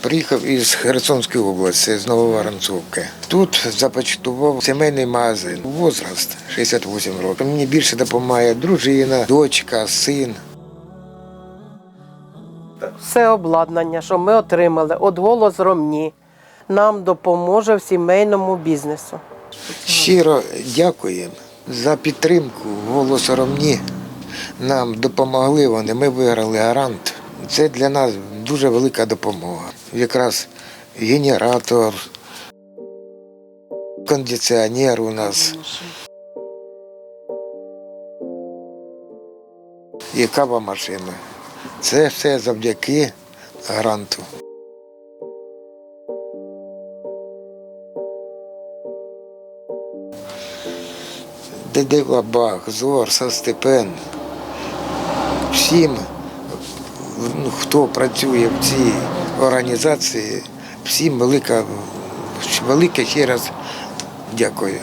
Приїхав із Херсонської області, з Нововоронцовки. Тут започаткував сімейний магазин. Возраст 68 років. Мені більше допомагає дружина, дочка, син. Все обладнання, що ми отримали від голос Ромні, нам допоможе в сімейному бізнесу. Щиро дякуємо за підтримку голос Ромні. Нам допомогли вони. Ми виграли гарант. Це для нас дуже велика допомога. Якраз генератор, кондиціонер у нас. І кава машина. Це все завдяки гранту. Дедила Бах, Зор, Састепен. Всім, ну, хто працює в цій організації, всім велика, велике ще раз дякую.